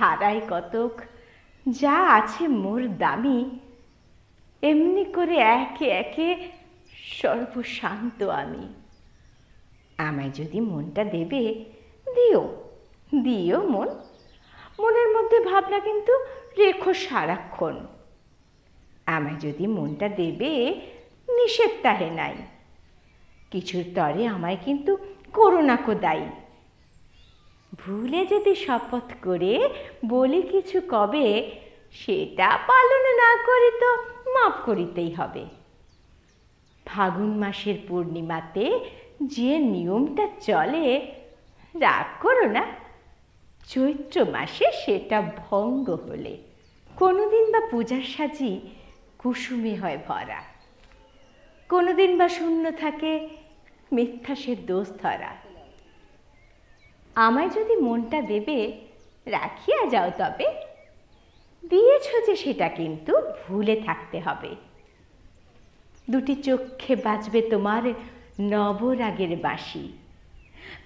হারায় কতক, যা আছে মোর দামি, এমনি করে একে একে সর্বশান্ত আমি। আমায় যদি মনটা দেবে, দিও দিও মন। মনের মধ্যে ভাবনা কিন্তু রেখো সারাক্ষণ। আমায় যদি মনটা দেবে, নিষেধ তাহে নাই। কিছুর তরে আমায় কিন্তু করোনাকো দায়ী। ভুলে যদি শপথ করে বলি কিছু কবে, সেটা পালন না করি তো মাফ করিতেই হবে। ফাগুন মাসের পূর্ণিমাতে যে নিয়মটা চলে, রাগ করো না। চৈত্র মাসে সেটা ভঙ্গ হলে কোনোদিন বা পূজার সাজি কুসুমে হয় ভরা। কোনোদিন বা শূন্য থাকে মিথ্যা সে দোষ ধরা। আমায় যদি মনটা দেবে, রাখিয়া যাও তবে। দিয়েছ যে সেটা কিন্তু ভুলে থাকতে হবে। দুটি চক্ষে বাজবে তোমার নবরাগের বাঁশি।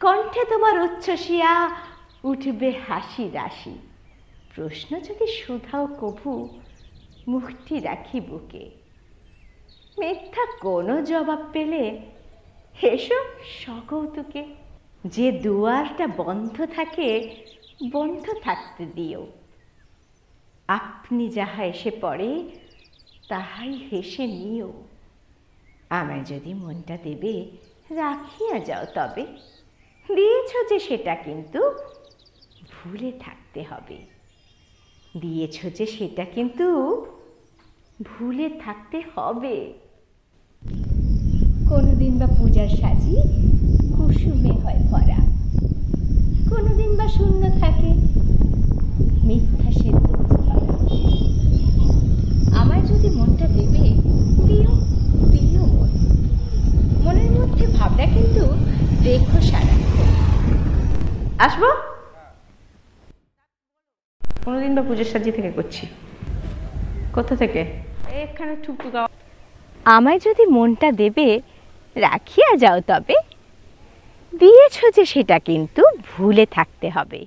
কণ্ঠে তোমার উচ্ছ্বসিয়া উঠবে হাসি রাশি। প্রশ্ন যদি শুধাও কভু মুখটি রাখি বুকে। মিথ্যা কোনো জবাব পেলে, হেসো সকৌতুকে যে দুয়ারটা বন্ধ থাকে, বন্ধ থাকতে দিও। আপনি যাহা এসে পড়ে, তাহাই হেসে নিও। আমায় যদি মনটা দেবে, রাখিয়া যাও তবে। দিয়েছ যে সেটা কিন্তু, ভুলে থাকতে হবে। দিয়েছ যে সেটা কিন্তু, ভুলে থাকতে হবে। কোনোদিন বা পূজার সাজি কুসুমে হয় ভরা কোনোদিন বা শূন্য থাকে মিথ্যা সে। আমায় যদি মনটা দেবে দিও দিও মন। মনের মধ্যে ভাবনা কিন্তু রেখো সারা আসব? কোনোদিন বা পুজোর সাজি থেকে করছি। কোথা থেকে? এখানে টুকটুকা আমায় যদি মনটা দেবে রাখিয়া যাও তবে। দিয়েছ যে সেটা কিন্তু ভুলে থাকতে হবে।